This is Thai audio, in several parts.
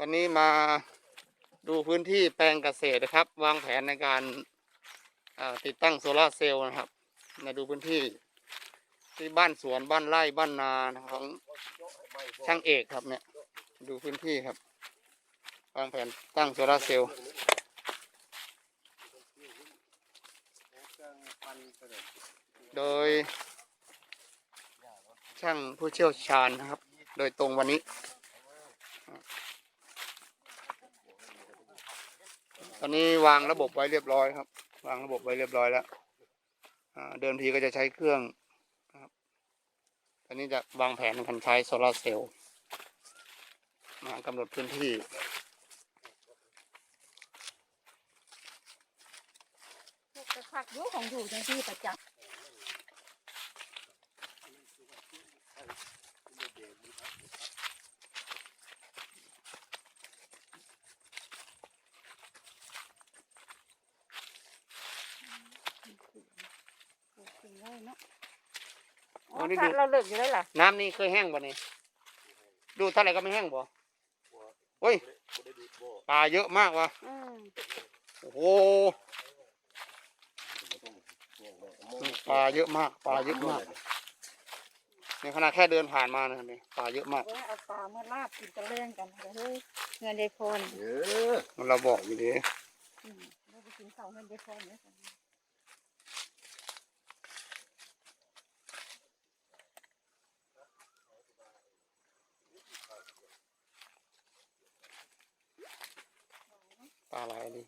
วันนี้มาดูพื้นที่แปลงเกษตรนะครับ วางแผนในการติดตั้งโซลาร์เซลล์นะครับมาดูพื้นที่ที่บ้านสวนบ้านไร่บ้านนาของช่างเอกครับเนี่ย ดูพื้นที่ครับ วางแผนตั้งโซลาร์เซลล์โดย ช่างผู้เชี่ยวชาญนะครับ โดยตรงวันนี้ ต อนนี้วางระบบไว้เรียบร้อยครับ วางระบบไว้เรียบร้อยแล้วเดิมทีก็จะใช้เครื่องครับตอนนี้จะวางแผนในการใช้โซลาร์เซลล์มากำหนดพื้นที่พวกกระคักยุ่ของอยู่จังที่ประจักษ์ กินได้เนาะอ๋อเอานี่ถ้าดูเราเลิกอยู่ได้ล่ะน้ำนี่เคยแห้งบ่เนี่ยดูเท่าไหร่ก็ไม่แห้งบ่โอ้ยปลาเยอะมากวะอืมโอ้โหปลาเยอะมากปลาเยอะมากในขณะแค่เดินผ่านมานะครับนี่ปลาเยอะมากไว้เอาปลาเมื่อลาบกินตะเล่งกันเฮ้ยเงินได้พรเออมันเราบอกอยู่ดีอืมเราไปกินข้าวเงินได้พรเนี่ย ปลาอะไรดี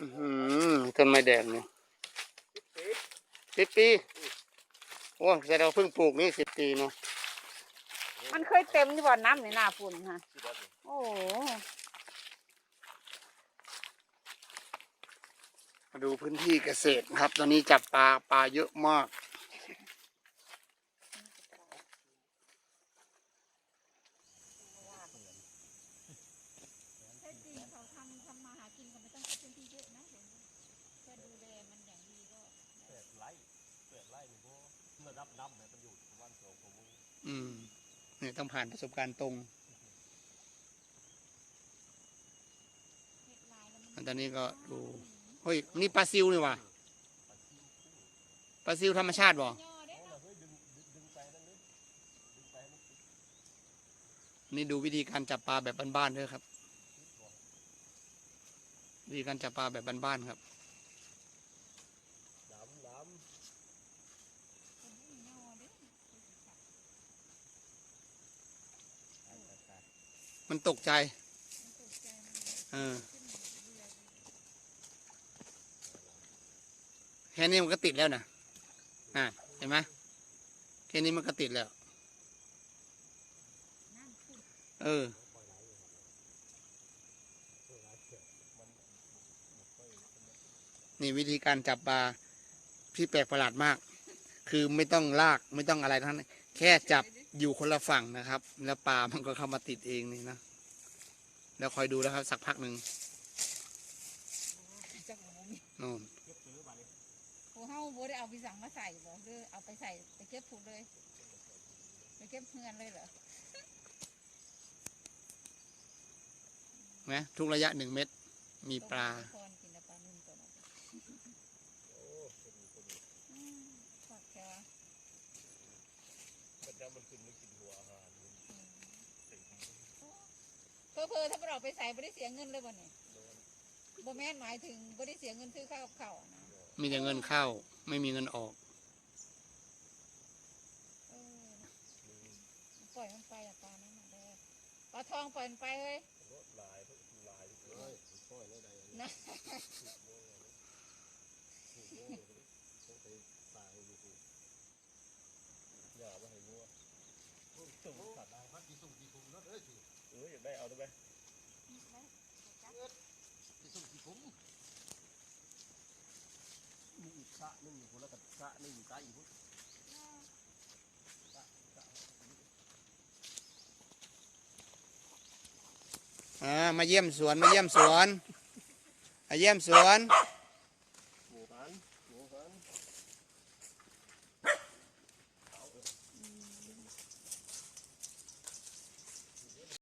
อื้อหือต้นไม้แดงเนี่ยสิบปี โอ้แสดงว่าเพิ่งปลูกนี่สิบปีเนาะ มันเคยเต็มที่บ่อน้ำในหน้าฝุ่นค่ะ โอ้โหมาดูพื้นที่เกษตรครับ ตอนนี้จับปลาปลาเยอะมากแท้จริงเขาทำทำมาหากินก็ไม่ต้องใช้พื้นที่เยอะนะเดี๋ยวนี้แค่ดูแลมันอย่างดีก็แปดไร่แปดไร่นี่พวกระดับน้ำเนี่ยมันอยู่ประมาณสองชั่วโมงอืม เนี่ยต้องผ่านประสบการณ์ตรงเฮ็ดลายแล้วมันตอนนี้ก็ดูเฮ้ยนี่ปลาซิวนี่หว่ะปลาซิวธรรมชาติบ่ย่อเด้เอาละเฮ้ยดึงดึงดึงไปนั่นเลยดึงไปให้มันติดนี่ดูวิธีการจับปลาแบบบ้านๆด้วยครับวิธีการจับปลาแบบบ้านๆครับ หลามหลาม ย่อเด้ มันตกใจเออขึ้นเรือแค่นี้มันก็ติดแล้วนะอ่าเห็นไหมแค่นี้มันก็ติดแล้ว เออ นี่วิธีการจับปลาที่แปลกประหลาดมาก คือไม่ต้องลากไม่ต้องอะไรทั้งนั้น แค่จับ อยู่คนละฝั่งนะครับ แล้วปลามันก็เข้ามาติดเองนี่นะ แล้วคอยดูแล้วครับ สักพักหนึ่งจักหมูนี่นู่นโอ้เฮาบ่ได้เอาไปสั่งมาใส่บ่เด้อเอาไปใส่ไปเก็บผูกเลย ไปเก็บเงินเลยเหรอนะทุกระยะหนึ่งเมตรมีปลาพรกินแต่ปลานิ่มตัวนั้นอืมฝากแกว่า มันจะมันขึ้นมันกินหัวอาหารมันติด เพื่อๆถ้าเราไปใส่บ่ได้เสียเงินเลยบ่เนี่ยบ่แม่นหมายถึงบ่ได้เสียเงินซื้อข้าวกับข้าวนะมีแต่เงินเข้า ไม่มีเงินออก เออปล่อยมันไปอะปลานั้นน่ะเด้อปลาทองปล่อยมันไปเฮ้ยรถลายรถลายเลยค่อยแล้วใดนะต้องไปตายอยู่หูอย่าไปให้งัวส่งขาดได้พักกี่ส่งกี่คุ้มรถเอ้ยเอออยาก ได้เอาได้ไหส่งที่ผมมีอีกสะนึงอยู่คนละกับสะนึงอยู่ใต้อีกคนมาเยี่ยมสวนมาเยี่ยมสวนมาเยี่ยมสวน